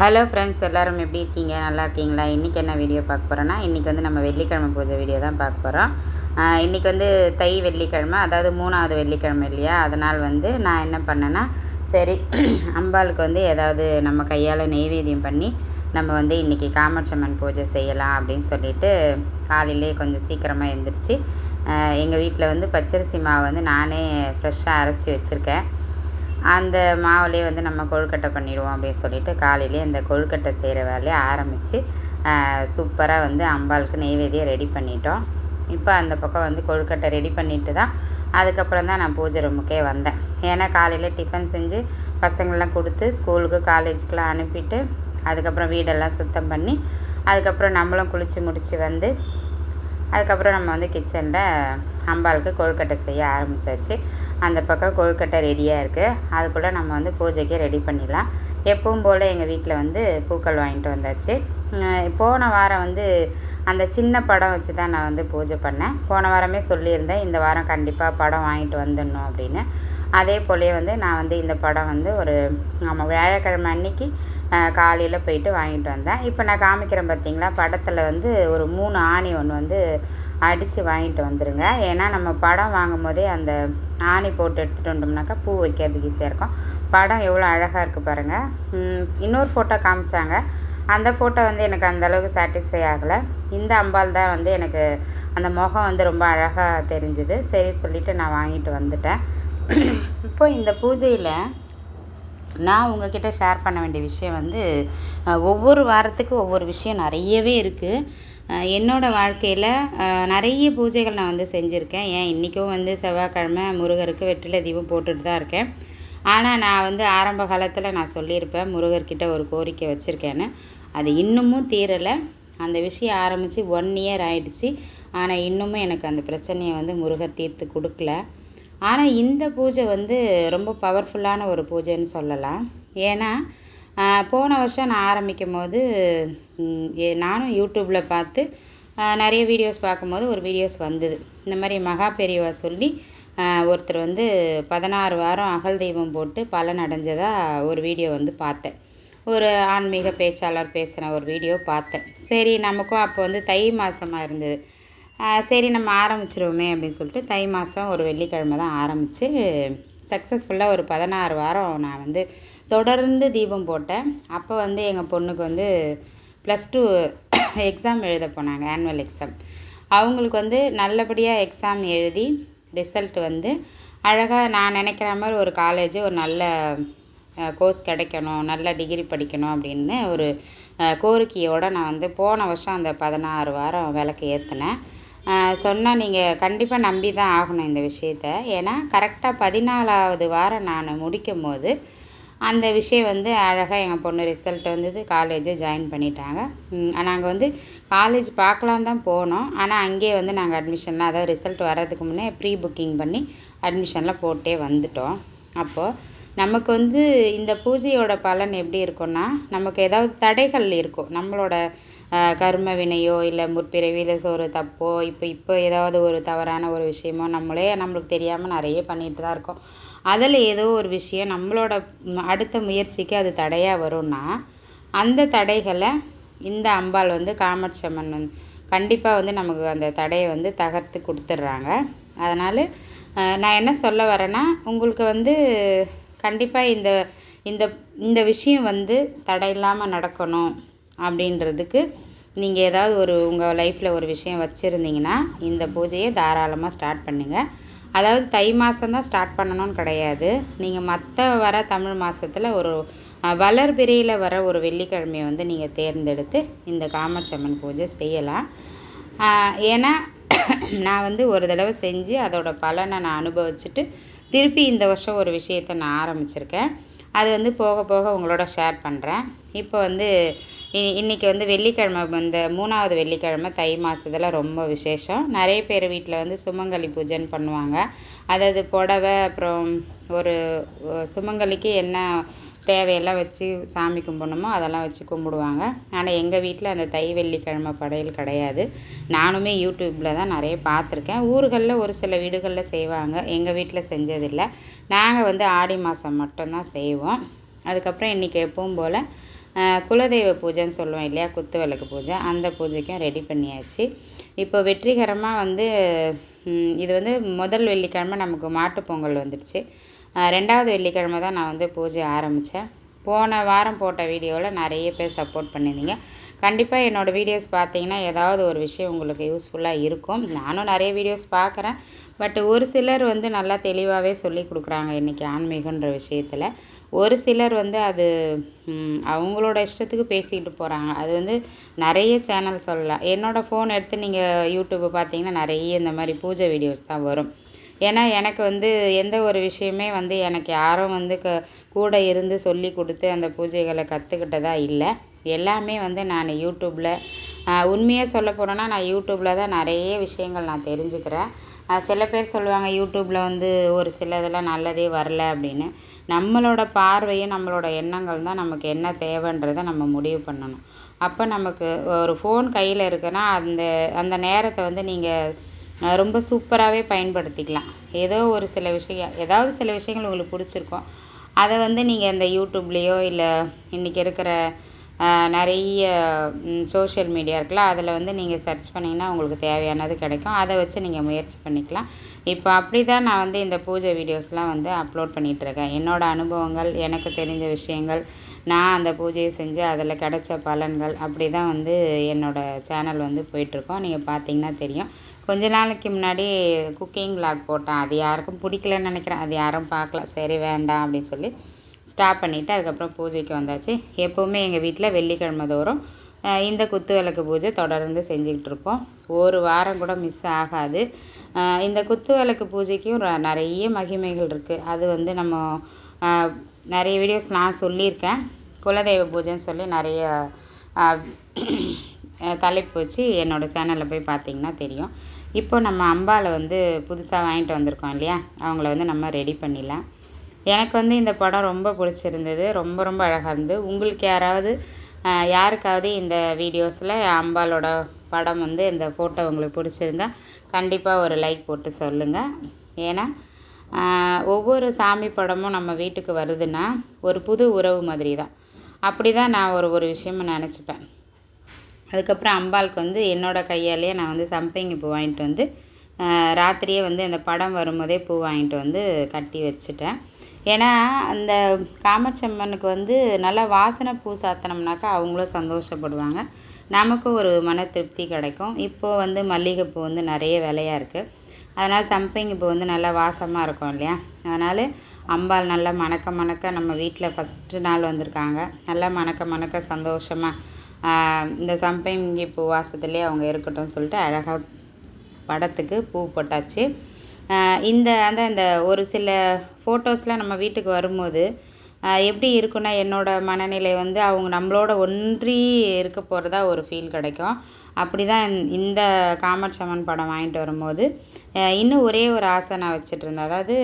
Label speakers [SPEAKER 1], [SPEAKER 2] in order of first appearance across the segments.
[SPEAKER 1] hello friends எல்லோரும் எப்படி இருக்கீங்க நல்லா இருக்கீங்களா இன்றைக்கி என்ன வீடியோ பார்க்க போகிறோன்னா இன்றைக்கி வந்து நம்ம வெள்ளிக்கிழமை பூஜை வீடியோ தான் பார்க்க போகிறோம் இன்றைக்கி வந்து தை வெள்ளிக்கிழமை அதாவது மூணாவது வெள்ளிக்கிழமை இல்லையா அதனால் வந்து நான் என்ன பண்ணேன்னா சரி அம்பாளுக்கு வந்து ஏதாவது நம்ம கையால் நெய்வேதியம் பண்ணி நம்ம வந்து இன்றைக்கி காமாட்சம்மன் பூஜை செய்யலாம் அப்படின்னு சொல்லிட்டு காலையிலே கொஞ்சம் சீக்கிரமாக எழுந்திரிச்சு எங்கள் வீட்டில் வந்து பச்சரிசி மாவு வந்து நானே ஃப்ரெஷ்ஷாக அரைச்சி வச்சுருக்கேன் அந்த மாவுலேயே வந்து நம்ம கொழுக்கட்டை பண்ணிடுவோம் அப்படின்னு சொல்லிட்டு காலையிலே இந்த கொழுக்கட்டை செய்கிற வேலையை ஆரம்பித்து சூப்பராக வந்து அம்பாளுக்கு நெய்வேதியை ரெடி பண்ணிட்டோம் இப்போ அந்த பக்கம் வந்து கொழுக்கட்டை ரெடி பண்ணிட்டு தான் அதுக்கப்புறம் தான் நான் பூஜை ரூமுக்கே வந்தேன் ஏன்னா காலையில் டிஃபன் செஞ்சு பசங்கள்லாம் கொடுத்து ஸ்கூலுக்கு காலேஜுக்கெலாம் அனுப்பிட்டு அதுக்கப்புறம் வீடெல்லாம் சுத்தம் பண்ணி அதுக்கப்புறம் நம்மளும் குளித்து முடித்து வந்து அதுக்கப்புறம் நம்ம வந்து கிச்சனில் அம்பாளுக்கு கொழுக்கட்டை செய்ய ஆரம்பித்தாச்சு அந்த பக்கம் கொழுக்கட்டை ரெடியாக இருக்குது அதுக்குள்ளே நம்ம வந்து பூஜைக்கு ரெடி பண்ணிடலாம் எப்பவும் போல் எங்கள் வீட்டில் வந்து பூக்கள் வாங்கிட்டு வந்தாச்சு போன வாரம் வந்து அந்த சின்ன படம் வச்சு தான் நான் வந்து பூஜை பண்ணேன் போன வாரமே சொல்லியிருந்தேன் இந்த வாரம் கண்டிப்பாக படம் வாங்கிட்டு வந்துடணும் அப்படின்னு அதே போலே வந்து நான் வந்து இந்த படம் வந்து ஒரு நம்ம வியாழக்கிழமை அன்னைக்கு காலையில் போயிட்டு வாங்கிட்டு வந்தேன் இப்போ நான் காமிக்கிறேன் பார்த்தீங்களா படத்தில் வந்து ஒரு மூணு ஆணி ஒன்று வந்து அடித்து வாங்கிட்டு வந்துடுங்க ஏன்னா நம்ம படம் வாங்கும் போதே அந்த ஆணி போட்டு எடுத்துகிட்டு வந்தோம்னாக்கா பூ வைக்கிறதுக்கு ஈஸியாக இருக்கும் படம் எவ்வளோ அழகாக இருக்குது பாருங்கள் இன்னொரு ஃபோட்டோ காமிச்சாங்க அந்த ஃபோட்டோ வந்து எனக்கு அந்தளவுக்கு சாட்டிஸ்ஃபை ஆகலை இந்த அம்பால் தான் வந்து எனக்கு அந்த முகம் வந்து ரொம்ப அழகாக தெரிஞ்சுது சரி சொல்லிவிட்டு நான் வாங்கிட்டு வந்துட்டேன் இப்போ இந்த பூஜையில் நான் உங்ககிட்ட ஷேர் பண்ண வேண்டிய விஷயம் வந்து ஒவ்வொரு வாரத்துக்கு ஒவ்வொரு விஷயம் நிறையவே இருக்குது என்னோடய வாழ்க்கையில் நிறைய பூஜைகள் நான் வந்து செஞ்சுருக்கேன் ஏன் இன்றைக்கும் வந்து செவ்வாய்க்கிழமை முருகருக்கு வெற்றிலை தீபம் போட்டுட்டு தான் இருக்கேன் ஆனால் நான் வந்து ஆரம்ப காலத்தில் நான் சொல்லியிருப்பேன் முருகர்கிட்ட ஒரு கோரிக்கை வச்சுருக்கேன்னு அது இன்னமும் தீரலை அந்த விஷயம் ஆரம்பித்து ஒன் இயர் ஆயிடுச்சு ஆனால் இன்னமும் எனக்கு அந்த பிரச்சனையை வந்து முருகர் தீர்த்து கொடுக்கல ஆனால் இந்த பூஜை வந்து ரொம்ப பவர்ஃபுல்லான ஒரு பூஜைன்னு சொல்லலாம் ஏன்னா போன வருஷம் நான் ஆரம்பிக்கும் போது நானும் யூடியூப்பில் பார்த்து நிறைய வீடியோஸ் பார்க்கும்போது ஒரு வீடியோஸ் வந்தது இந்த மாதிரி மகா பெரியவா சொல்லி ஒருத்தர் வந்து பதினாறு வாரம் அகல் தெய்வம் போட்டு பலன் அடைஞ்சதாக ஒரு வீடியோ வந்து பார்த்தேன் ஒரு ஆன்மீக பேச்சாளர் பேசின ஒரு வீடியோ பார்த்தேன் சரி நமக்கும் அப்போ வந்து தை மாதமாக இருந்தது சரி நம்ம ஆரம்பிச்சிருவோமே அப்படின்னு சொல்லிட்டு தை மாதம் ஒரு வெள்ளிக்கிழமை தான் ஆரம்பித்து சக்ஸஸ்ஃபுல்லாக ஒரு பதினாறு வாரம் நான் வந்து தொடர்ந்து தீபம் போட்டேன் அப்போ வந்து எங்கள் பொண்ணுக்கு வந்து ப்ளஸ் டூ எக்ஸாம் எழுத போனாங்க ஆனுவல் எக்ஸாம் அவங்களுக்கு வந்து நல்லபடியாக எக்ஸாம் எழுதி ரிசல்ட் வந்து அழகாக நான் நினைக்கிற மாதிரி ஒரு காலேஜ் ஒரு நல்ல கோர்ஸ் கிடைக்கணும் நல்ல டிகிரி படிக்கணும் அப்படின்னு ஒரு கோரிக்கையோடு நான் வந்து போன வருஷம் அந்த பதினாறு வாரம் விளக்கு ஏற்றினேன் சொன்னால் நீங்கள் கண்டிப்பாக நம்பி தான் ஆகணும் இந்த விஷயத்த ஏன்னா கரெக்டாக பதினாலாவது வாரம் நான் முடிக்கும் போது அந்த விஷயம் வந்து அழகாக எங்கள் பொண்ணு ரிசல்ட் வந்தது காலேஜை ஜாயின் பண்ணிட்டாங்க நாங்கள் வந்து காலேஜ் பார்க்கலாம் தான் போனோம் ஆனால் அங்கேயே வந்து நாங்கள் அட்மிஷன்லாம் அதாவது ரிசல்ட் வர்றதுக்கு முன்னே ப்ரீ புக்கிங் பண்ணி அட்மிஷன்லாம் போட்டே வந்துட்டோம் அப்போது நமக்கு வந்து இந்த பூஜையோட பலன் எப்படி இருக்கும்னா நமக்கு ஏதாவது தடைகள் இருக்கும் நம்மளோட கர்ம வினையோ இல்லை முற்பிறவியில் ஒரு தப்போ இப்போ இப்போ ஏதாவது ஒரு தவறான ஒரு விஷயமோ நம்மளே நம்மளுக்கு தெரியாமல் நிறைய பண்ணிகிட்டு தான் இருக்கோம் அதில் ஏதோ ஒரு விஷயம் நம்மளோட அடுத்த முயற்சிக்கு அது தடையாக வரும்னா அந்த தடைகளை இந்த அம்பாள் வந்து காமட்சம்மன் வந்து கண்டிப்பாக வந்து நமக்கு அந்த தடையை வந்து தகர்த்து கொடுத்துட்றாங்க அதனால் நான் என்ன சொல்ல வரேன்னா உங்களுக்கு வந்து கண்டிப்பாக இந்த இந்த இந்த விஷயம் வந்து தடை இல்லாமல் நடக்கணும் அப்படின்றதுக்கு நீங்கள் ஏதாவது ஒரு உங்கள் லைஃப்பில் ஒரு விஷயம் வச்சுருந்தீங்கன்னா இந்த பூஜையை தாராளமாக ஸ்டார்ட் பண்ணுங்கள் அதாவது தை தான் ஸ்டார்ட் பண்ணணும்னு கிடையாது நீங்கள் மற்ற வர தமிழ் மாதத்தில் ஒரு பிரியில் வர ஒரு வெள்ளிக்கிழமையை வந்து நீங்கள் தேர்ந்தெடுத்து இந்த காமச்சம்மன் பூஜை செய்யலாம் ஏன்னா நான் வந்து ஒரு தடவை செஞ்சு அதோடய பலனை நான் அனுபவிச்சுட்டு திருப்பி இந்த வருஷம் ஒரு விஷயத்தை நான் ஆரம்பிச்சிருக்கேன் அது வந்து போக போக உங்களோட ஷேர் பண்ணுறேன் இப்போ வந்து இன்றைக்கி வந்து வெள்ளிக்கிழமை இந்த மூணாவது வெள்ளிக்கிழமை தை மாதத்தில் ரொம்ப விசேஷம் நிறைய பேர் வீட்டில் வந்து சுமங்கலி பூஜைன்னு பண்ணுவாங்க அதாவது புடவை அப்புறம் ஒரு சுமங்கலிக்கு என்ன தேவையெல்லாம் வச்சு சாமி கும்பிடணுமோ அதெல்லாம் வச்சு கும்பிடுவாங்க ஆனால் எங்கள் வீட்டில் அந்த தை வெள்ளிக்கிழமை படையல் கிடையாது நானுமே யூடியூப்பில் தான் நிறைய பார்த்துருக்கேன் ஊர்களில் ஒரு சில வீடுகளில் செய்வாங்க எங்கள் வீட்டில் செஞ்சதில்லை நாங்கள் வந்து ஆடி மாதம் மட்டும்தான் செய்வோம் அதுக்கப்புறம் இன்றைக்கி எப்பவும் போல் குலதெய்வ பூஜைன்னு சொல்லுவோம் இல்லையா குத்து விளக்கு பூஜை அந்த பூஜைக்கும் ரெடி பண்ணியாச்சு இப்போ வெற்றிகரமாக வந்து இது வந்து முதல் வெள்ளிக்கிழமை நமக்கு பொங்கல் வந்துடுச்சு ரெண்டாவது வெள்ளிக்கிழமை தான் நான் வந்து பூஜை ஆரம்பித்தேன் போன வாரம் போட்ட வீடியோவில் நிறைய பேர் சப்போர்ட் பண்ணியிருந்தீங்க கண்டிப்பாக என்னோடய வீடியோஸ் பார்த்தீங்கன்னா ஏதாவது ஒரு விஷயம் உங்களுக்கு யூஸ்ஃபுல்லாக இருக்கும் நானும் நிறைய வீடியோஸ் பார்க்குறேன் பட் ஒரு சிலர் வந்து நல்லா தெளிவாகவே சொல்லி கொடுக்குறாங்க இன்றைக்கி ஆன்மீகன்ற விஷயத்தில் ஒரு சிலர் வந்து அது அவங்களோட இஷ்டத்துக்கு பேசிக்கிட்டு போகிறாங்க அது வந்து நிறைய சேனல் சொல்லலாம் என்னோடய ஃபோன் எடுத்து நீங்கள் யூடியூப்பை பார்த்தீங்கன்னா நிறைய இந்த மாதிரி பூஜை வீடியோஸ் தான் வரும் ஏன்னா எனக்கு வந்து எந்த ஒரு விஷயமே வந்து எனக்கு யாரும் வந்து க கூட இருந்து சொல்லி கொடுத்து அந்த பூஜைகளை கற்றுக்கிட்டதாக இல்லை எல்லாமே வந்து நான் யூடியூப்பில் உண்மையாக சொல்ல போகிறேன்னா நான் யூடியூப்பில் தான் நிறைய விஷயங்கள் நான் தெரிஞ்சுக்கிறேன் சில பேர் சொல்லுவாங்க யூடியூப்பில் வந்து ஒரு சில இதெல்லாம் நல்லதே வரல அப்படின்னு நம்மளோட பார்வையும் நம்மளோட எண்ணங்கள் தான் நமக்கு என்ன தேவைன்றதை நம்ம முடிவு பண்ணணும் அப்போ நமக்கு ஒரு ஃபோன் கையில் இருக்குன்னா அந்த அந்த நேரத்தை வந்து நீங்கள் ரொம்ப சூப்பராகவே பயன்படுத்திக்கலாம் ஏதோ ஒரு சில விஷயம் ஏதாவது சில விஷயங்கள் உங்களுக்கு பிடிச்சிருக்கும் அதை வந்து நீங்கள் இந்த யூடியூப்லேயோ இல்லை இன்றைக்கி இருக்கிற நிறைய சோஷியல் மீடியா இருக்குல்ல அதில் வந்து நீங்கள் சர்ச் பண்ணிங்கன்னா உங்களுக்கு தேவையானது கிடைக்கும் அதை வச்சு நீங்கள் முயற்சி பண்ணிக்கலாம் இப்போ அப்படி தான் நான் வந்து இந்த பூஜை வீடியோஸ்லாம் வந்து அப்லோட் பண்ணிகிட்ருக்கேன் என்னோடய அனுபவங்கள் எனக்கு தெரிஞ்ச விஷயங்கள் நான் அந்த பூஜையை செஞ்சு அதில் கிடைச்ச பலன்கள் அப்படி தான் வந்து என்னோடய சேனல் வந்து போயிட்டுருக்கோம் நீங்கள் பார்த்தீங்கன்னா தெரியும் கொஞ்ச நாளைக்கு முன்னாடி குக்கிங் விளாக் போட்டேன் அது யாருக்கும் பிடிக்கலன்னு நினைக்கிறேன் அது யாரும் பார்க்கல சரி வேண்டாம் அப்படின்னு சொல்லி ஸ்டாப் பண்ணிவிட்டு அதுக்கப்புறம் பூஜைக்கு வந்தாச்சு எப்போவுமே எங்கள் வீட்டில் வெள்ளிக்கிழமை தோறும் இந்த குத்து விளக்கு பூஜை தொடர்ந்து செஞ்சுக்கிட்டு இருப்போம் ஒரு வாரம் கூட மிஸ் ஆகாது இந்த குத்து விளக்கு பூஜைக்கும் நிறைய மகிமைகள் இருக்குது அது வந்து நம்ம நிறைய வீடியோஸ் நான் சொல்லியிருக்கேன் குலதெய்வ பூஜைன்னு சொல்லி நிறைய தலைப்பு வச்சு என்னோடய சேனலில் போய் பார்த்தீங்கன்னா தெரியும் இப்போ நம்ம அம்பாவில் வந்து புதுசாக வாங்கிட்டு வந்திருக்கோம் இல்லையா அவங்கள வந்து நம்ம ரெடி பண்ணிடலாம் எனக்கு வந்து இந்த படம் ரொம்ப பிடிச்சிருந்தது ரொம்ப ரொம்ப அழகாக இருந்தது உங்களுக்கு யாராவது யாருக்காவது இந்த வீடியோஸில் அம்பாலோட படம் வந்து இந்த ஃபோட்டோ உங்களுக்கு பிடிச்சிருந்தா கண்டிப்பாக ஒரு லைக் போட்டு சொல்லுங்கள் ஏன்னா ஒவ்வொரு சாமி படமும் நம்ம வீட்டுக்கு வருதுன்னா ஒரு புது உறவு மாதிரி தான் அப்படி தான் நான் ஒரு ஒரு விஷயமும் நினச்சிப்பேன் அதுக்கப்புறம் அம்பாளுக்கு வந்து என்னோடய கையாலேயே நான் வந்து சம்பங்கி பூ வாங்கிட்டு வந்து ராத்திரியே வந்து அந்த படம் வரும்போதே பூ வாங்கிட்டு வந்து கட்டி வச்சுட்டேன் ஏன்னா அந்த காமச்சம்மனுக்கு வந்து நல்லா வாசனை பூ சாத்தினோம்னாக்கா அவங்களும் சந்தோஷப்படுவாங்க நமக்கும் ஒரு மன திருப்தி கிடைக்கும் இப்போது வந்து மல்லிகைப்பூ வந்து நிறைய விலையாக இருக்குது அதனால் சம்பங்கி பூ வந்து நல்லா வாசமாக இருக்கும் இல்லையா அதனால் அம்பாள் நல்லா மணக்க மணக்க நம்ம வீட்டில் ஃபஸ்ட்டு நாள் வந்திருக்காங்க நல்லா மணக்க மணக்க சந்தோஷமாக இந்த சம்பங்கி பூ வாசத்துலேயே அவங்க இருக்கட்டும் சொல்லிட்டு அழகாக படத்துக்கு பூ போட்டாச்சு இந்த அந்த இந்த ஒரு சில ஃபோட்டோஸ்லாம் நம்ம வீட்டுக்கு வரும்போது எப்படி இருக்குன்னா என்னோடய மனநிலை வந்து அவங்க நம்மளோட ஒன்றி இருக்க போகிறதா ஒரு ஃபீல் கிடைக்கும் அப்படி தான் இந்த காமட் அம்மன் படம் வாங்கிட்டு வரும்போது இன்னும் ஒரே ஒரு ஆசை நான் வச்சுட்ருந்தேன் அதாவது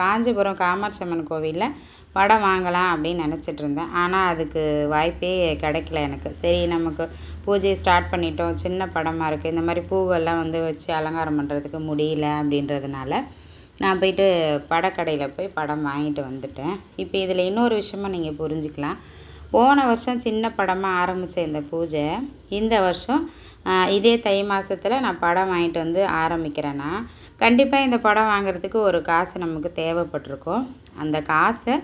[SPEAKER 1] காஞ்சிபுரம் காமாட்சி அம்மன் கோவிலில் படம் வாங்கலாம் அப்படின்னு நினச்சிட்டு இருந்தேன் ஆனால் அதுக்கு வாய்ப்பே கிடைக்கல எனக்கு சரி நமக்கு பூஜையை ஸ்டார்ட் பண்ணிட்டோம் சின்ன படமாக இருக்குது இந்த மாதிரி பூவெல்லாம் வந்து வச்சு அலங்காரம் பண்ணுறதுக்கு முடியல அப்படின்றதுனால நான் போயிட்டு படக்கடையில் போய் படம் வாங்கிட்டு வந்துட்டேன் இப்போ இதில் இன்னொரு விஷயமா நீங்கள் புரிஞ்சுக்கலாம் போன வருஷம் சின்ன படமாக ஆரம்பித்த இந்த பூஜை இந்த வருஷம் இதே தை மாதத்தில் நான் படம் வாங்கிட்டு வந்து ஆரம்பிக்கிறேன்னா கண்டிப்பாக இந்த படம் வாங்குறதுக்கு ஒரு காசு நமக்கு தேவைப்பட்டிருக்கும் அந்த காசை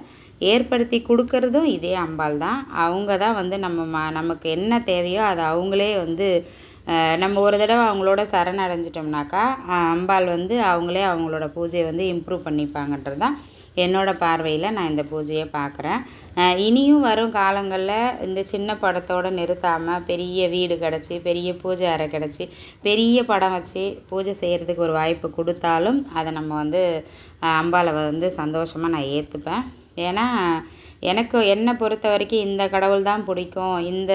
[SPEAKER 1] ஏற்படுத்தி கொடுக்கறதும் இதே அம்பாள் தான் அவங்க தான் வந்து நம்ம ம நமக்கு என்ன தேவையோ அதை அவங்களே வந்து நம்ம ஒரு தடவை அவங்களோட சரணடைஞ்சிட்டோம்னாக்கா அம்பாள் வந்து அவங்களே அவங்களோட பூஜையை வந்து இம்ப்ரூவ் பண்ணிப்பாங்கன்றது தான் என்னோடய பார்வையில் நான் இந்த பூஜையை பார்க்குறேன் இனியும் வரும் காலங்களில் இந்த சின்ன படத்தோடு நிறுத்தாமல் பெரிய வீடு கிடச்சி பெரிய பூஜை அறை கிடச்சி பெரிய படம் வச்சு பூஜை செய்கிறதுக்கு ஒரு வாய்ப்பு கொடுத்தாலும் அதை நம்ம வந்து அம்பாவை வந்து சந்தோஷமாக நான் ஏற்றுப்பேன் ஏன்னா எனக்கு என்னை பொறுத்த வரைக்கும் இந்த கடவுள் தான் பிடிக்கும் இந்த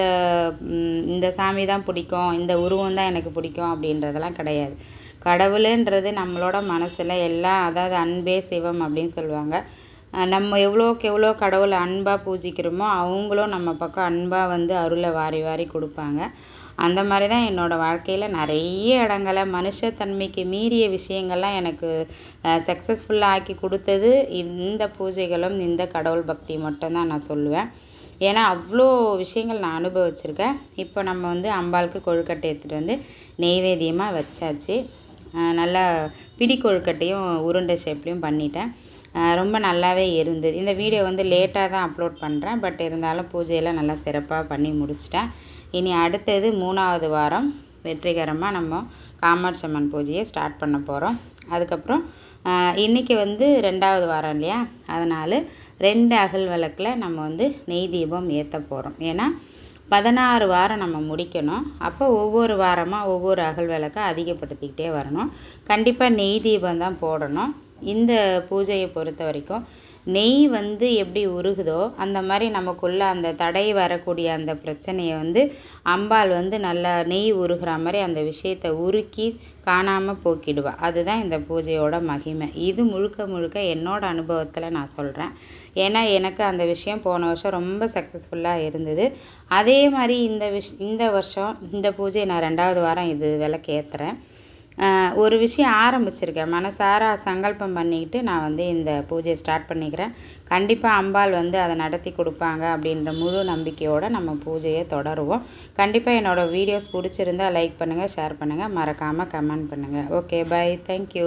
[SPEAKER 1] இந்த சாமி தான் பிடிக்கும் இந்த உருவம் தான் எனக்கு பிடிக்கும் அப்படின்றதெல்லாம் கிடையாது கடவுளுன்றது நம்மளோட மனசில் எல்லாம் அதாவது அன்பே சிவம் அப்படின்னு சொல்லுவாங்க நம்ம எவ்வளோக்கு எவ்வளோ கடவுளை அன்பாக பூஜிக்கிறோமோ அவங்களும் நம்ம பக்கம் அன்பாக வந்து அருளை வாரி வாரி கொடுப்பாங்க அந்த மாதிரி தான் என்னோடய வாழ்க்கையில் நிறைய இடங்கள மனுஷத்தன்மைக்கு மீறிய விஷயங்கள்லாம் எனக்கு சக்ஸஸ்ஃபுல்லாக ஆக்கி கொடுத்தது இந்த பூஜைகளும் இந்த கடவுள் பக்தி மட்டும்தான் நான் சொல்லுவேன் ஏன்னா அவ்வளோ விஷயங்கள் நான் அனுபவிச்சிருக்கேன் இப்போ நம்ம வந்து அம்பாளுக்கு கொழுக்கட்டை எடுத்துகிட்டு வந்து நெய்வேத்தியமாக வச்சாச்சு நல்லா பிடி கொழுக்கட்டையும் உருண்டை ஷேப்லேயும் பண்ணிட்டேன் ரொம்ப நல்லாவே இருந்தது இந்த வீடியோ வந்து லேட்டாக தான் அப்லோட் பண்ணுறேன் பட் இருந்தாலும் பூஜையெல்லாம் நல்லா சிறப்பாக பண்ணி முடிச்சிட்டேன் இனி அடுத்தது மூணாவது வாரம் வெற்றிகரமாக நம்ம காமர்ஸ் அம்மன் பூஜையை ஸ்டார்ட் பண்ண போகிறோம் அதுக்கப்புறம் இன்றைக்கி வந்து ரெண்டாவது வாரம் இல்லையா அதனால் ரெண்டு அகல் விளக்கில் நம்ம வந்து நெய் தீபம் ஏற்ற போகிறோம் ஏன்னா பதினாறு வாரம் நம்ம முடிக்கணும் அப்போ ஒவ்வொரு வாரமாக ஒவ்வொரு அகல் விளக்கை அதிகப்படுத்திக்கிட்டே வரணும் கண்டிப்பாக நெய் தீபம் தான் போடணும் இந்த பூஜையை பொறுத்த வரைக்கும் நெய் வந்து எப்படி உருகுதோ அந்த மாதிரி நமக்குள்ளே அந்த தடை வரக்கூடிய அந்த பிரச்சனையை வந்து அம்பாள் வந்து நல்லா நெய் உருகிற மாதிரி அந்த விஷயத்தை உருக்கி காணாமல் போக்கிடுவாள் அதுதான் இந்த பூஜையோட மகிமை இது முழுக்க முழுக்க என்னோடய அனுபவத்தில் நான் சொல்கிறேன் ஏன்னா எனக்கு அந்த விஷயம் போன வருஷம் ரொம்ப சக்ஸஸ்ஃபுல்லாக இருந்தது அதே மாதிரி இந்த விஷ் இந்த வருஷம் இந்த பூஜையை நான் ரெண்டாவது வாரம் இது விளக்கு ஏற்றுறேன் ஒரு விஷயம் ஆரம்பிச்சிருக்கேன் மனசார சங்கல்பம் பண்ணிக்கிட்டு நான் வந்து இந்த பூஜையை ஸ்டார்ட் பண்ணிக்கிறேன் கண்டிப்பாக அம்பாள் வந்து அதை நடத்தி கொடுப்பாங்க அப்படின்ற முழு நம்பிக்கையோடு நம்ம பூஜையை தொடருவோம் கண்டிப்பாக என்னோடய வீடியோஸ் பிடிச்சிருந்தால் லைக் பண்ணுங்கள் ஷேர் பண்ணுங்கள் மறக்காமல் கமெண்ட் பண்ணுங்கள் ஓகே பை தேங்க்யூ